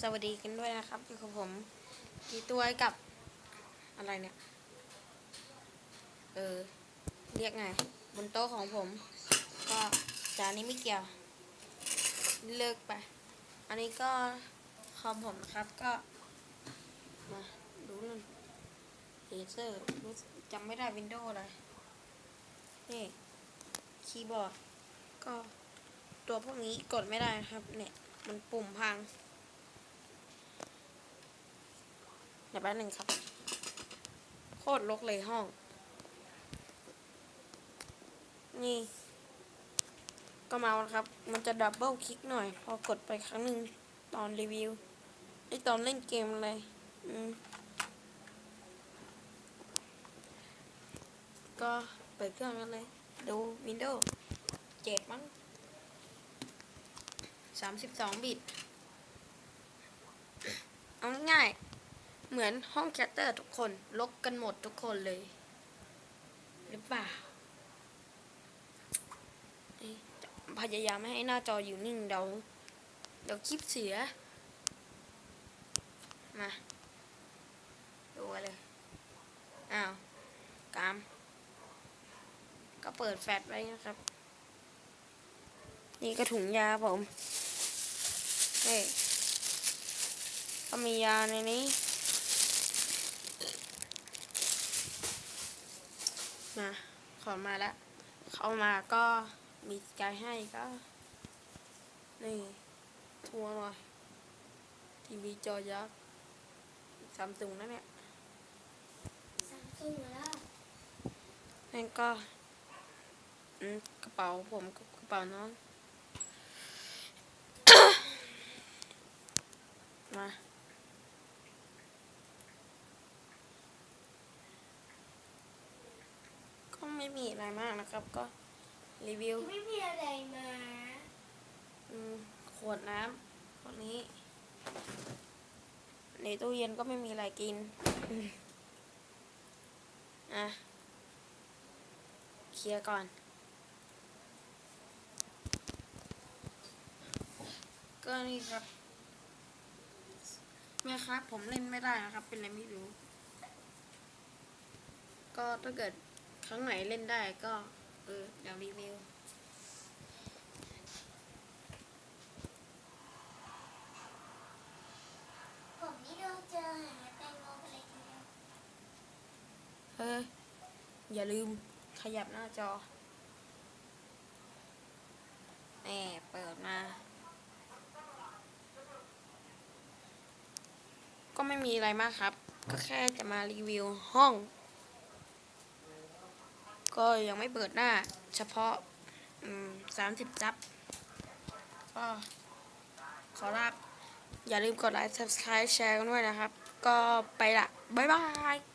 สวัสดีกันด้วยนะครับอยู่กับผมกีตัวกับอะไรเนี่ย เออ เรียกไง บนโต๊ะของผม ก็จานนี้ไม่เกี่ยว เลิกไป อันนี้ก็คอมผมนะครับก็ มา ดูนั่นเลเซอร์รู้จำไม่ได้วินโดว์อะไรนี่คีย์บอร์ดก็ตัวพวกนี้กดไม่ได้นะครับ เนี่ย มันปุ่มพัง เดี๋ยวแป๊บนึงครับ โคตรรกเลยห้อง นี่ ก็เมานะครับ มันจะดับเบิลคลิกหน่อย พอกดไปครั้งหนึ่งตอนรีวิวไอตอนเล่นเกมอะไรอืมก็เปิดเครื่องกันเลย ดูวินโดว์เจ็ดมั้งสามสิบสองบิต เอาง่ายๆ เหมือนห้องแคตเตอร์ทุกคนลกกันหมดทุกคนเลย หรือเปล่า พยายามไม่ให้หน้าจออยู่นิ่งเดี๋ยวเดี๋ยวคลิปเสีย มา ดูเลย อ้าว กาม ก็เปิดแฟลชไว้นะครับ นี่ก็ถุงยาผมเฮ้ก็มียาในนี้ มาขอมาแล้วเข้ามาก็มีสกายให้ก็ นี่ ทัวร์หน่อย ทีวีจอยักษ์ซัมซุงนะเนี่ยซัมซุงแล้วนั่นก็อืมกระเป๋าผมกับกระเป๋าน้อง มา ก็ ไม่มีอะไรมากนะครับ ก็รีวิว ไม่มีอะไรมาอืมขวดน้ำขวดนี้ ในตู้เย็นก็ไม่มีอะไรกินอืมอะ เคลียร์ก่อน ก็นี่ครับแม่ครับ ผมเล่นไม่ได้นะครับ เป็นอะไรไม่รู้ ก็ถ้าเกิดค รั้งไหนเล่นได้ก็ เออเดี๋ยวรีวิวผมนี่เราเจอหาแตงโมไปเลยทีเดียวเฮ้ยอย่าลืมขยับหน้าจอแหมเปิดมา ก็ไม่มีอะไรมากครับ ก็แค่จะมารีวิวห้อง ก็ยังไม่เปิดหน้า เฉพาะสามสิบซับก็ขอลาอย่าลืมกดไลค์ subscribe แชร์กันด้วยนะครับ ก็ไปละ บ๊ายบาย